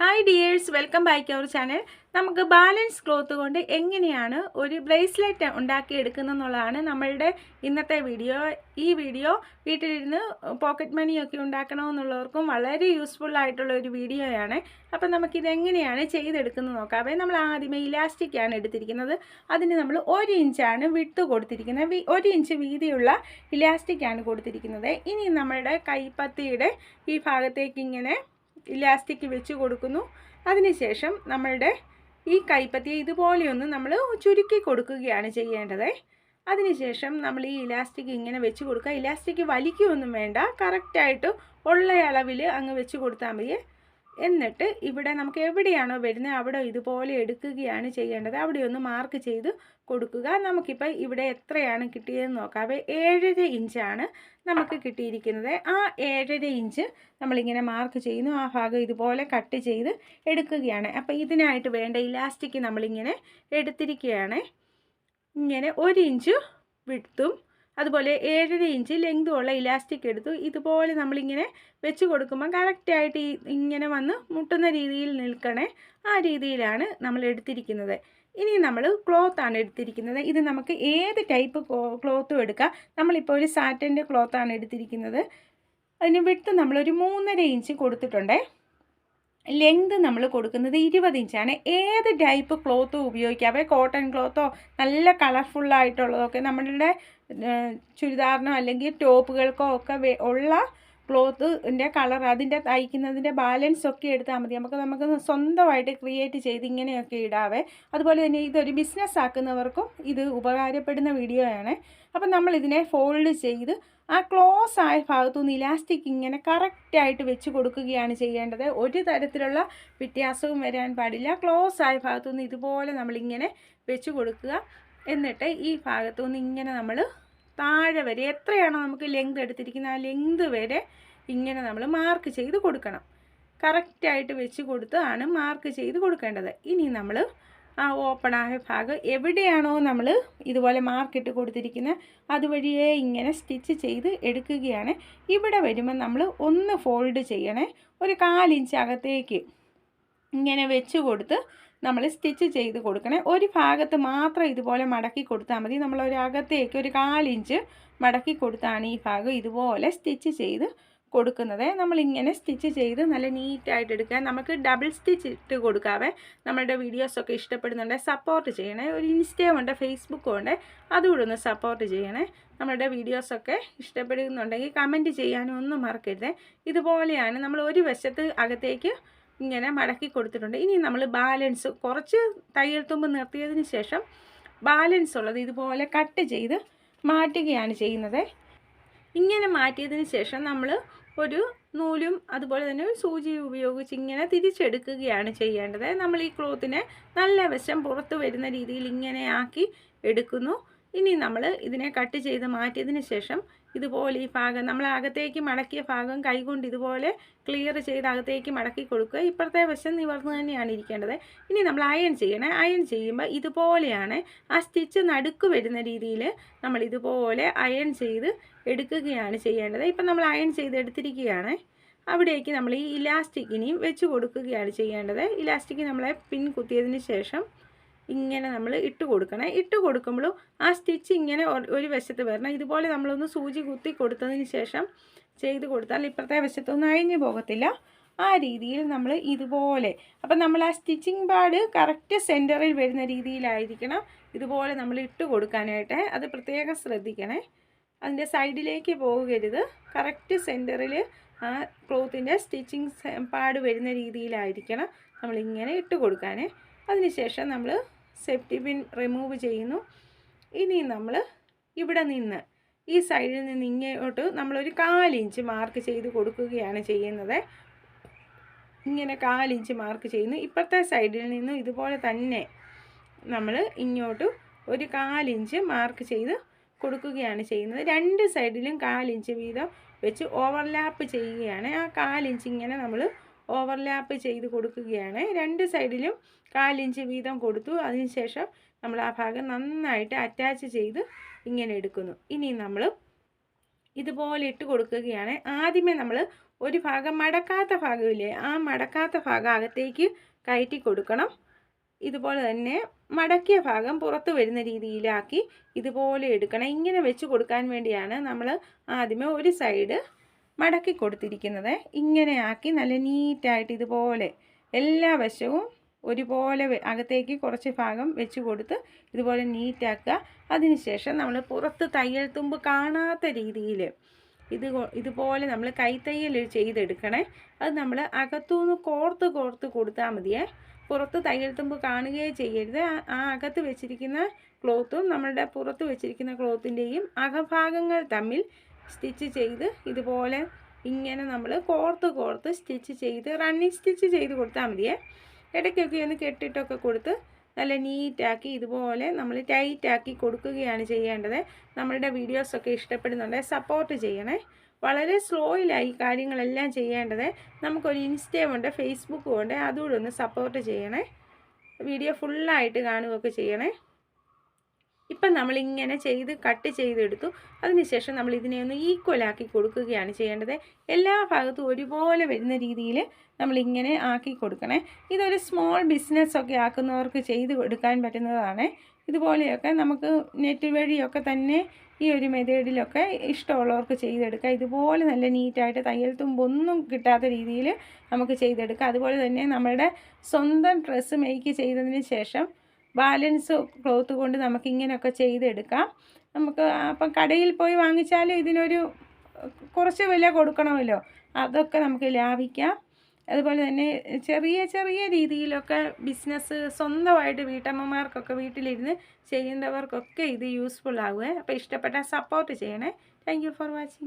Hi dears welcome back our channel നമുക്ക് balance cloth കൊണ്ട് എങ്ങനെയാണ് ഒരു ബ്രേസ്ലെറ്റ് ഉണ്ടാക്കിയെടുക്കുന്നതെന്നുള്ളതാണ് നമ്മളുടെ ഇന്നത്തെ വീഡിയോ ഈ വീഡിയോ വീട്ടിലിരുന്ന് പോക്കറ്റ് മണിയൊക്കെ ഉണ്ടാക്കണമെന്നുള്ളവർക്കും വളരെ യൂസ്ഫുൾ ആയിട്ടുള്ള ഒരു വീഡിയോയാണ് അപ്പം നമുക്കിത് എങ്ങനെയാണ് ചെയ്തെടുക്കുന്നത് നോക്കാവേ നമ്മൾ ആദ്യമേ ഇലാസ്റ്റിക്കാണ് എടുത്തിരിക്കുന്നത്. അതിന് നമ്മൾ ഒരു ഇഞ്ചാണ് വിട്ട് കൊടുത്തിരിക്കുന്നത്. ഒരു ഇഞ്ച് വീതിയുള്ള ഇലാസ്റ്റിക്കാണ് കൊടുത്തിരിക്കുന്നത്. ഇനി നമ്മളുടെ കൈപ്പത്തിയുടെ ഈ ഭാഗത്തേക്ക് ഇങ്ങനെ ഇലാസ്റ്റിക് വെച്ച് കൊടുക്കുന്നു. അതിനുശേഷം നമ്മളുടെ ഈ കൈപ്പത്തിയെ ഇതുപോലെയൊന്ന് നമ്മൾ ചുരുക്കി കൊടുക്കുകയാണ് ചെയ്യേണ്ടത്. അതിനുശേഷം നമ്മൾ ഈ ഇലാസ്റ്റിക് ഇങ്ങനെ വെച്ച് കൊടുക്കുക. ഇലാസ്റ്റിക് വലിക്കുകയൊന്നും വേണ്ട. കറക്റ്റായിട്ട് ഉള്ള അളവിൽ അങ്ങ് വെച്ച് കൊടുത്താൽ മതി എന്നിട്ട് ഇവിടെ നമുക്ക് എവിടെയാണോ വരുന്നത് അവിടെ ഇതുപോലെ എടുക്കുകയാണ് ചെയ്യേണ്ടത്. അവിടെ ഒന്ന് മാർക്ക് ചെയ്ത് കൊടുക്കുക. നമുക്കിപ്പോൾ ഇവിടെ എത്രയാണ് കിട്ടിയതെന്ന് നോക്കാവേ ഏഴര ഇഞ്ചാണ് നമുക്ക് കിട്ടിയിരിക്കുന്നത്. ആ ഏഴര ഇഞ്ച് നമ്മളിങ്ങനെ മാർക്ക് ചെയ്യുന്നു. ആ ഭാഗം ഇതുപോലെ കട്ട് ചെയ്ത് എടുക്കുകയാണ്. അപ്പോൾ ഇതിനായിട്ട് വേണ്ട ഇലാസ്റ്റിക് നമ്മളിങ്ങനെ എടുത്തിരിക്കുകയാണ്. ഇങ്ങനെ ഒരു ഇഞ്ച് വിട്ടും അതുപോലെ ഏഴര ഇഞ്ച് ലെങ്തും ഉള്ള ഇലാസ്റ്റിക് എടുത്തു. ഇതുപോലെ നമ്മളിങ്ങനെ വെച്ച് കൊടുക്കുമ്പോൾ കറക്റ്റായിട്ട് ഇങ്ങനെ വന്ന് മുട്ടുന്ന രീതിയിൽ നിൽക്കണേ ആ രീതിയിലാണ് നമ്മൾ എടുത്തിരിക്കുന്നത്. ഇനി നമ്മൾ ക്ലോത്താണ് എടുത്തിരിക്കുന്നത്. ഇത് നമുക്ക് ഏത് ടൈപ്പ് ക്ലോത്തും എടുക്കാം. നമ്മളിപ്പോൾ ഒരു സാറ്റന്റെ ക്ലോത്താണ് എടുത്തിരിക്കുന്നത്. അതിന് വിട്ട് നമ്മളൊരു മൂന്നര ഇഞ്ച് കൊടുത്തിട്ടുണ്ടേ. ലെങ്ത് നമ്മൾ കൊടുക്കുന്നത് ഇരുപത് ഇഞ്ചാണ്. ഏത് ടൈപ്പ് ക്ലോത്തും ഉപയോഗിക്കാം? കോട്ടൺ ക്ലോത്തോ നല്ല കളർഫുള്ളായിട്ടുള്ളതൊക്കെ നമ്മളുടെ ചുരിദാറിനോ അല്ലെങ്കിൽ ടോപ്പുകൾക്കോ ഒക്കെ ഉള്ള ക്ലോത്തിന്റെ കളർ അതിന്റെ തയ്ക്കുന്നതിന്റെ ബാലൻസ് ഒക്കെ എടുത്താൽ മതി. നമുക്ക് നമുക്ക് സ്വന്തമായിട്ട് ക്രിയേറ്റ് ചെയ്ത് ഇങ്ങനെയൊക്കെ ഇടാവേ. അതുപോലെ തന്നെ ഇതൊരു ബിസിനസ് ആക്കുന്നവർക്കും ഇത് ഉപകാരപ്പെടുന്ന വീഡിയോ ആണ്. അപ്പം നമ്മൾ ഇതിനെ ഫോൾഡ് ചെയ്ത് ആ ക്ലോസ് ആയ ഭാഗത്തുനിന്ന് ഇലാസ്റ്റിക് ഇങ്ങനെ കറക്റ്റായിട്ട് വെച്ച് കൊടുക്കുകയാണ് ചെയ്യേണ്ടത്. ഒരു തരത്തിലുള്ള വ്യത്യാസവും വരാൻ പാടില്ല. ക്ലോസ് ആയ ഭാഗത്തുനിന്ന് ഇതുപോലെ നമ്മളിങ്ങനെ വെച്ച് കൊടുക്കുക. എന്നിട്ട് ഈ ഭാഗത്തു നിന്ന് ഇങ്ങനെ നമ്മൾ താഴെ വരെ എത്രയാണോ നമുക്ക് ലെങ്ത് എടുത്തിരിക്കുന്നത് ആ ലെങ്ത് വരെ ഇങ്ങനെ നമ്മൾ മാർക്ക് ചെയ്ത് കൊടുക്കണം. കറക്റ്റായിട്ട് വെച്ച് കൊടുത്താണ് മാർക്ക് ചെയ്ത് കൊടുക്കേണ്ടത്. ഇനി നമ്മൾ ആ ഓപ്പൺ ആയ ഭാഗം എവിടെയാണോ നമ്മൾ ഇതുപോലെ മാർക്കിട്ട് കൊടുത്തിരിക്കുന്നത് അതുവഴിയേ ഇങ്ങനെ സ്റ്റിച്ച് ചെയ്ത് എടുക്കുകയാണ്. ഇവിടെ വരുമ്പോൾ നമ്മൾ ഒന്ന് ഫോൾഡ് ചെയ്യണേ. ഒരു കാലിഞ്ച് അകത്തേക്ക് ഇങ്ങനെ വെച്ച് കൊടുത്ത് നമ്മൾ സ്റ്റിച്ച് ചെയ്ത് കൊടുക്കണേ. ഒരു ഭാഗത്ത് മാത്രം ഇതുപോലെ മടക്കി കൊടുത്താൽ മതി. നമ്മൾ ഒരകത്തേക്ക് ഒരു കാലിഞ്ച് മടക്കി കൊടുത്താണ് ഈ ഭാഗം ഇതുപോലെ സ്റ്റിച്ച് ചെയ്ത് കൊടുക്കുന്നത്. നമ്മളിങ്ങനെ സ്റ്റിച്ച് ചെയ്ത് നല്ല നീറ്റായിട്ട് എടുക്കാൻ നമുക്ക് ഡബിൾ സ്റ്റിച്ച് ഇട്ട് കൊടുക്കാവേ. നമ്മളുടെ വീഡിയോസൊക്കെ ഇഷ്ടപ്പെടുന്നുണ്ടെങ്കിൽ സപ്പോർട്ട് ചെയ്യണേ. ഒരു ഇൻസ്റ്റയും ഉണ്ട് ഫേസ്ബുക്കും ഉണ്ട്. അതുകൂടെ ഒന്ന് സപ്പോർട്ട് ചെയ്യണേ. നമ്മളുടെ വീഡിയോസൊക്കെ ഇഷ്ടപ്പെടുന്നുണ്ടെങ്കിൽ കമന്റ് ചെയ്യാനും ഒന്നും മറക്കരുത്. ഇതുപോലെയാണ് നമ്മൾ ഒരു വശത്ത് അകത്തേക്ക് ഇങ്ങനെ മടക്കി കൊടുത്തിട്ടുണ്ട്. ഇനി നമ്മൾ ബാലൻസ് കുറച്ച് തയ്യൽ തുമ്പ് നിർത്തിയതിന് ശേഷം ബാലൻസ് ഉള്ളത് ഇതുപോലെ കട്ട് ചെയ്ത് മാറ്റുകയാണ് ചെയ്യുന്നത്. ഇങ്ങനെ മാറ്റിയതിന് ശേഷം നമ്മൾ ഒരു നൂലും അതുപോലെ തന്നെ ഒരു സൂചി ഉപയോഗിച്ച് ഇങ്ങനെ തിരിച്ചെടുക്കുകയാണ് ചെയ്യേണ്ടത്. നമ്മൾ ഈ ക്ലോത്തിനെ നല്ല വശം പുറത്ത് വരുന്ന രീതിയിൽ ഇങ്ങനെ ആക്കി എടുക്കുന്നു. ഇനി നമ്മൾ ഇതിനെ കട്ട് ചെയ്ത് മാറ്റിയതിന് ശേഷം ഇതുപോലെ ഈ ഭാഗം നമ്മൾ അകത്തേക്ക് മടക്കിയ ഭാഗം കൈകൊണ്ട് ഇതുപോലെ ക്ലിയർ ചെയ്ത് അകത്തേക്ക് മടക്കി കൊടുക്കുക. ഇപ്പുറത്തെ വശം നിവർന്ന് തന്നെയാണ് ഇരിക്കേണ്ടത്. ഇനി നമ്മൾ അയൺ ചെയ്യണേ. അയൺ ചെയ്യുമ്പോൾ ഇതുപോലെയാണ് ആ സ്റ്റിച്ച് നടുക്ക് വരുന്ന രീതിയിൽ നമ്മൾ ഇതുപോലെ അയൺ ചെയ്ത് എടുക്കുകയാണ് ചെയ്യേണ്ടത്. ഇപ്പം നമ്മൾ അയൺ ചെയ്ത് എടുത്തിരിക്കുകയാണ്. അവിടേക്ക് നമ്മൾ ഈ ഇലാസ്റ്റിക്കിനെയും വെച്ച് കൊടുക്കുകയാണ് ചെയ്യേണ്ടത്. ഇലാസ്റ്റിക് നമ്മളെ പിൻ കുത്തിയതിന് ശേഷം ഇങ്ങനെ നമ്മൾ ഇട്ട് കൊടുക്കണം. ഇട്ട് കൊടുക്കുമ്പോഴും ആ സ്റ്റിച്ച് ഇങ്ങനെ ഒരു വശത്ത് വരണം. ഇതുപോലെ നമ്മളൊന്ന് സൂചി കുത്തി കൊടുത്തതിന് ശേഷം ചെയ്ത് കൊടുത്താൽ ഇപ്പുറത്തെ വശത്തൊന്നും അഴിഞ്ഞു പോകത്തില്ല. ആ രീതിയിൽ നമ്മൾ ഇതുപോലെ. അപ്പം നമ്മൾ ആ സ്റ്റിച്ചിങ് പാഡ് കറക്റ്റ് സെന്ററിൽ വരുന്ന രീതിയിലായിരിക്കണം ഇതുപോലെ നമ്മൾ ഇട്ട് കൊടുക്കാനായിട്ട്. അത് പ്രത്യേകം ശ്രദ്ധിക്കണേ. അതിന്റെ സൈഡിലേക്ക് പോകരുത്. കറക്റ്റ് സെന്ററിൽ ആ ക്ലോത്തിന്റെ സ്റ്റിച്ചിങ് പാഡ് വരുന്ന രീതിയിലായിരിക്കണം നമ്മളിങ്ങനെ ഇട്ട് കൊടുക്കാൻ അതിനുശേഷം നമ്മൾ സേഫ്റ്റി പിൻ റിമൂവ് ചെയ്യുന്നു. ഇനി നമ്മൾ ഇവിടെ നിന്ന് ഈ സൈഡിൽ നിന്ന് ഇങ്ങോട്ട് നമ്മളൊരു കാലിഞ്ച് മാർക്ക് ചെയ്ത് കൊടുക്കുകയാണ് ചെയ്യുന്നത്. ഇങ്ങനെ കാലിഞ്ച് മാർക്ക് ചെയ്യുന്നു. ഇപ്പുറത്തെ സൈഡിൽ നിന്നും ഇതുപോലെ തന്നെ നമ്മൾ ഇങ്ങോട്ട് ഒരു കാലിഞ്ച് മാർക്ക് ചെയ്ത് കൊടുക്കുകയാണ് ചെയ്യുന്നത്. രണ്ട് സൈഡിലും കാലിഞ്ച് വീതം വെച്ച് ഓവർലാപ്പ് ചെയ്യുകയാണ്. ആ കാലിഞ്ച് ഇങ്ങനെ നമ്മൾ ഓവർലാപ്പ് ചെയ്ത് കൊടുക്കുകയാണ്. രണ്ട് സൈഡിലും കാലിഞ്ച് വീതം കൊടുത്തു. അതിനുശേഷം നമ്മൾ ആ ഭാഗം നന്നായിട്ട് അറ്റാച്ച് ചെയ്ത് ഇങ്ങനെ എടുക്കുന്നു. ഇനി നമ്മൾ ഇതുപോലെ ഇട്ട് കൊടുക്കുകയാണ്. ആദ്യമേ നമ്മൾ ഒരു ഭാഗം മടക്കാത്ത ഭാഗമില്ലേ ആ മടക്കാത്ത ഭാഗം അകത്തേക്ക് കയറ്റി കൊടുക്കണം. ഇതുപോലെ തന്നെ മടക്കിയ ഭാഗം പുറത്ത് വരുന്ന രീതിയിലാക്കി ഇതുപോലെ എടുക്കണം. ഇങ്ങനെ വെച്ച് കൊടുക്കാൻ വേണ്ടിയാണ് നമ്മൾ ആദ്യമേ ഒരു സൈഡ് മടക്കി കൊടുത്തിരിക്കുന്നത് ഇങ്ങനെ ആക്കി നല്ല നീറ്റായിട്ട് ഇതുപോലെ എല്ലാ വശവും ഒരുപോലെ അകത്തേക്ക് കുറച്ച് ഭാഗം വെച്ച് കൊടുത്ത് ഇതുപോലെ നീറ്റാക്കുക. അതിനുശേഷം നമ്മൾ പുറത്ത് തയ്യൽ തുമ്പ് കാണാത്ത രീതിയിൽ ഇത് ഇതുപോലെ നമ്മൾ കൈത്തയ്യൽ ചെയ്തെടുക്കണേ. അത് നമ്മൾ അകത്തുനിന്ന് കോർത്ത് കോർത്ത് കൊടുത്താൽ മതിയേ. പുറത്ത് തയ്യൽ തുമ്പ് കാണുകയേ ചെയ്യരുത്. ആ അകത്ത് വെച്ചിരിക്കുന്ന ക്ലോത്തും നമ്മളുടെ പുറത്ത് വെച്ചിരിക്കുന്ന ക്ലോത്തിന്റെയും അകഭാഗങ്ങൾ തമ്മിൽ സ്റ്റിച്ച് ചെയ്ത് ഇതുപോലെ ഇങ്ങനെ നമ്മൾ കോർത്ത് കോർത്ത് സ്റ്റിച്ച് ചെയ്ത് റണ്ണിങ് സ്റ്റിച്ച് ചെയ്ത് കൊടുത്താൽ മതിയേ. ഇടയ്ക്കൊക്കെ ഒന്ന് കെട്ടിട്ടൊക്കെ കൊടുത്ത് നല്ല നീറ്റാക്കി ഇതുപോലെ നമ്മൾ ടൈറ്റാക്കി കൊടുക്കുകയാണ് ചെയ്യേണ്ടത്. നമ്മളുടെ വീഡിയോസൊക്കെ ഇഷ്ടപ്പെടുന്നുണ്ടെങ്കിൽ സപ്പോർട്ട് ചെയ്യണേ. വളരെ സ്ലോയിലായി കാര്യങ്ങളെല്ലാം ചെയ്യേണ്ടത്. നമുക്കൊരു ഇൻസ്റ്റയും ഉണ്ട് ഫേസ്ബുക്കും ഉണ്ട് അതുകൂടെ ഒന്ന് സപ്പോർട്ട് ചെയ്യണേ. വീഡിയോ ഫുള്ളായിട്ട് കാണുകയൊക്കെ ചെയ്യണേ. ഇപ്പം നമ്മളിങ്ങനെ ചെയ്ത് കട്ട് ചെയ്തെടുത്തു. അതിനുശേഷം നമ്മൾ ഇതിനെ ഒന്ന് ഈക്വലാക്കി കൊടുക്കുകയാണ് ചെയ്യേണ്ടത്. എല്ലാ ഭാഗത്തും ഒരുപോലെ വരുന്ന രീതിയിൽ നമ്മളിങ്ങനെ ആക്കി കൊടുക്കണേ. ഇതൊരു സ്മോൾ ബിസിനസ്സൊക്കെ ആക്കുന്നവർക്ക് ചെയ്ത് കൊടുക്കാൻ പറ്റുന്നതാണ്. ഇതുപോലെയൊക്കെ നമുക്ക് നെറ്റ് വഴിയൊക്കെ തന്നെ ഈ ഒരു മെതേഡിലൊക്കെ ഇഷ്ടമുള്ളവർക്ക് ചെയ്തെടുക്കാം. ഇതുപോലെ നല്ല നീറ്റായിട്ട് തയ്യൽ തുമ്പൊന്നും കിട്ടാത്ത രീതിയിൽ നമുക്ക് ചെയ്തെടുക്കാം. അതുപോലെ തന്നെ നമ്മുടെ സ്വന്തം ഡ്രസ്സ് മേക്ക് ചെയ്തതിന് ശേഷം ബാലൻസ് ക്ലോത്ത് കൊണ്ട് നമുക്ക് ഇങ്ങനെയൊക്കെ ചെയ്തെടുക്കാം. നമുക്ക് അപ്പം കടയിൽ പോയി വാങ്ങിച്ചാലും ഇതിനൊരു കുറച്ച് വില കൊടുക്കണമല്ലോ. അതൊക്കെ നമുക്ക് ലാഭിക്കാം. അതുപോലെ തന്നെ ചെറിയ ചെറിയ രീതിയിലൊക്കെ ബിസിനസ് സ്വന്തമായിട്ട് വീട്ടമ്മമാർക്കൊക്കെ വീട്ടിലിരുന്ന് ചെയ്യുന്നവർക്കൊക്കെ ഇത് യൂസ്ഫുൾ ആവുക. അപ്പോൾ ഇഷ്ടപ്പെട്ടാൽ സപ്പോർട്ട് ചെയ്യണേ. Thank for watching.